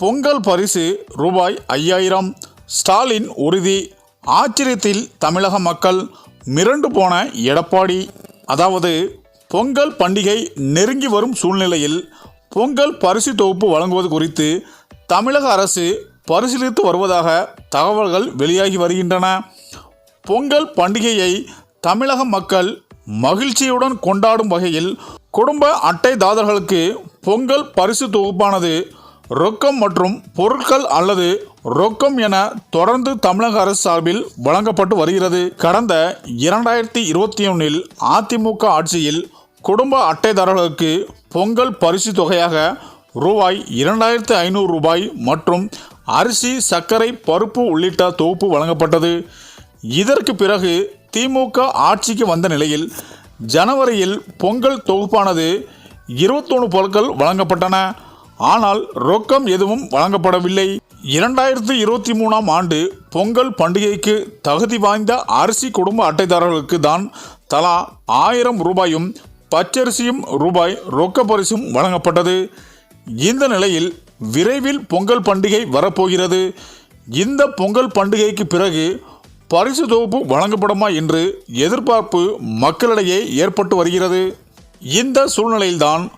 பொங்கல் பரிசு ரூபாய் ஐயாயிரம். ஸ்டாலின் உறுதி. ஆச்சரியத்தில் தமிழக மக்கள் மிரண்டு போன எடப்பாடி. அதாவது பொங்கல் பண்டிகை நெருங்கி வரும் சூழ்நிலையில் பொங்கல் பரிசு தொகுப்பு வழங்குவது குறித்து தமிழக அரசு பரிசீலித்து வருவதாக தகவல்கள் வெளியாகி வருகின்றன. பொங்கல் பண்டிகையை தமிழக மக்கள் மகிழ்ச்சியுடன் கொண்டாடும் வகையில் குடும்ப அட்டைதாரர்களுக்கு பொங்கல் பரிசு தொகுப்பானது ரொக்கம் மற்றும் பொருட்கள் அல்லது ரொக்கம் என தொடர்ந்து தமிழக அரசு சார்பில் வழங்கப்பட்டு வருகிறது. கடந்த இரண்டாயிரத்தி இருபத்தி ஒன்றில் அதிமுக ஆட்சியில் குடும்ப அட்டைதாரர்களுக்கு பொங்கல் பரிசு தொகையாக ரூபாய் இரண்டாயிரத்து ஐநூறு ரூபாய் மற்றும் அரிசி சர்க்கரை பருப்பு உள்ளிட்ட தொகுப்பு வழங்கப்பட்டது. இதற்கு பிறகு திமுக ஆட்சிக்கு வந்த நிலையில் ஜனவரியில் பொங்கல் தொகுப்பானது இருபத்தொன்று பொருட்கள் வழங்கப்பட்டன. ஆனால் ரொக்கம் எதுவும் வழங்கப்படவில்லை. இரண்டாயிரத்தி இருபத்தி மூணாம் ஆண்டு பொங்கல் பண்டிகைக்கு தகுதி வாய்ந்த அரிசி குடும்ப அட்டைதாரர்களுக்கு தான் தலா ஆயிரம் ரூபாயும் பச்சரிசியும் ரூபாய் ரொக்க பரிசும் வழங்கப்பட்டது. இந்த நிலையில் விரைவில் பொங்கல் பண்டிகை வரப்போகிறது. இந்த பொங்கல் பண்டிகைக்கு பிறகு பரிசு தொகுப்பு வழங்கப்படுமா என்று எதிர்பார்ப்பு மக்களிடையே ஏற்பட்டு வருகிறது. இந்த சூழ்நிலையில்தான்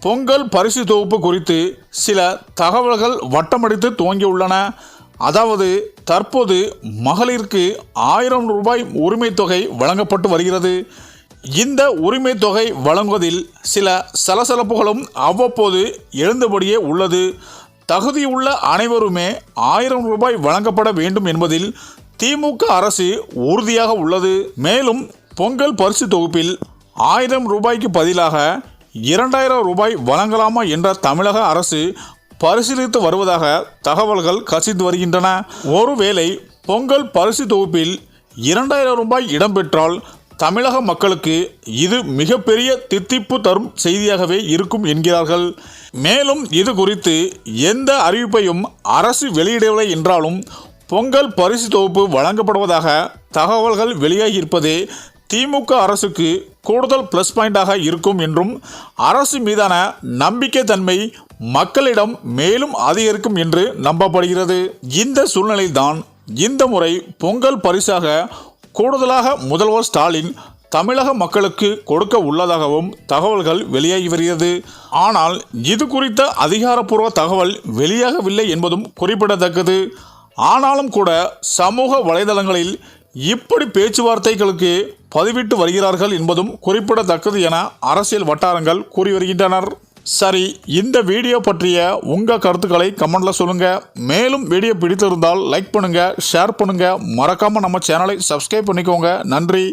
பொங்கல் பரிசு தொகுப்பு குறித்து சில தகவல்கள் வட்டமடித்து துவங்கியுள்ளன. அதாவது தற்போது மகளிருக்கு ஆயிரம் ரூபாய் உரிமை தொகை வழங்கப்பட்டு வருகிறது. இந்த உரிமை தொகை வழங்குவதில் சில சலசலப்புகளும் அவ்வப்போது எழுந்தபடியே உள்ளது. தகுதியுள்ள அனைவருமே ஆயிரம் ரூபாய் வழங்கப்பட வேண்டும் என்பதில் திமுக அரசு உறுதியாக உள்ளது. மேலும் பொங்கல் பரிசு தொகுப்பில் ஆயிரம் ரூபாய்க்கு பதிலாக இரண்டாயிரம் ரூபாய் வழங்கலாமா என்ற தமிழக அரசு பரிசீலித்து வருவதாக தகவல்கள் கசிந்து வருகின்றன. ஒருவேளை பொங்கல் பரிசு தொகுப்பில் இரண்டாயிரம் ரூபாய் இடம்பெற்றால் தமிழக மக்களுக்கு இது மிகப்பெரிய தித்திப்பு தரும் செய்தியாகவே இருக்கும் என்கிறார்கள். மேலும் இது குறித்து எந்த அறிவிப்பையும் அரசு வெளியிடவில்லை என்றாலும் பொங்கல் பரிசு தொகுப்பு வழங்கப்படுவதாக தகவல்கள் வெளியாகியிருப்பதே திமுக அரசுக்கு கூடுதல் ப்ளஸ் பாயிண்டாக இருக்கும் என்றும் அரசு மீதான நம்பிக்கை தன்மை மக்களிடம் மேலும் அதிகரிக்கும் என்று நம்பப்படுகிறது. இந்த சூழ்நிலையில்தான் இந்த முறை பொங்கல் பரிசாக கூடுதலாக முதல்வர் ஸ்டாலின் தமிழக மக்களுக்கு கொடுக்க உள்ளதாகவும் தகவல்கள் வெளியாகி வருகிறது. ஆனால் இது குறித்த அதிகாரப்பூர்வ தகவல் வெளியாகவில்லை என்பதும் குறிப்பிடத்தக்கது. ஆனாலும் கூட சமூக வலைதளங்களில் இப்படி பேச்சுவார்த்தைகளுக்கு பதிவிட்டு வருகிறார்கள் என்பதும் குறிப்பிடத்தக்கது என அரசியல் வட்டாரங்கள் கூறி வருகின்றனர். சரி இந்த வீடியோ பற்றிய உங்கள் கருத்துக்களை கமெண்டில் சொல்லுங்கள் மேலும் வீடியோ பிடித்திருந்தால் லைக் பண்ணுங்கள் ஷேர் பண்ணுங்கள் மறக்காமல் நம்ம சேனலை சப்ஸ்கிரைப் பண்ணிக்கோங்க. நன்றி.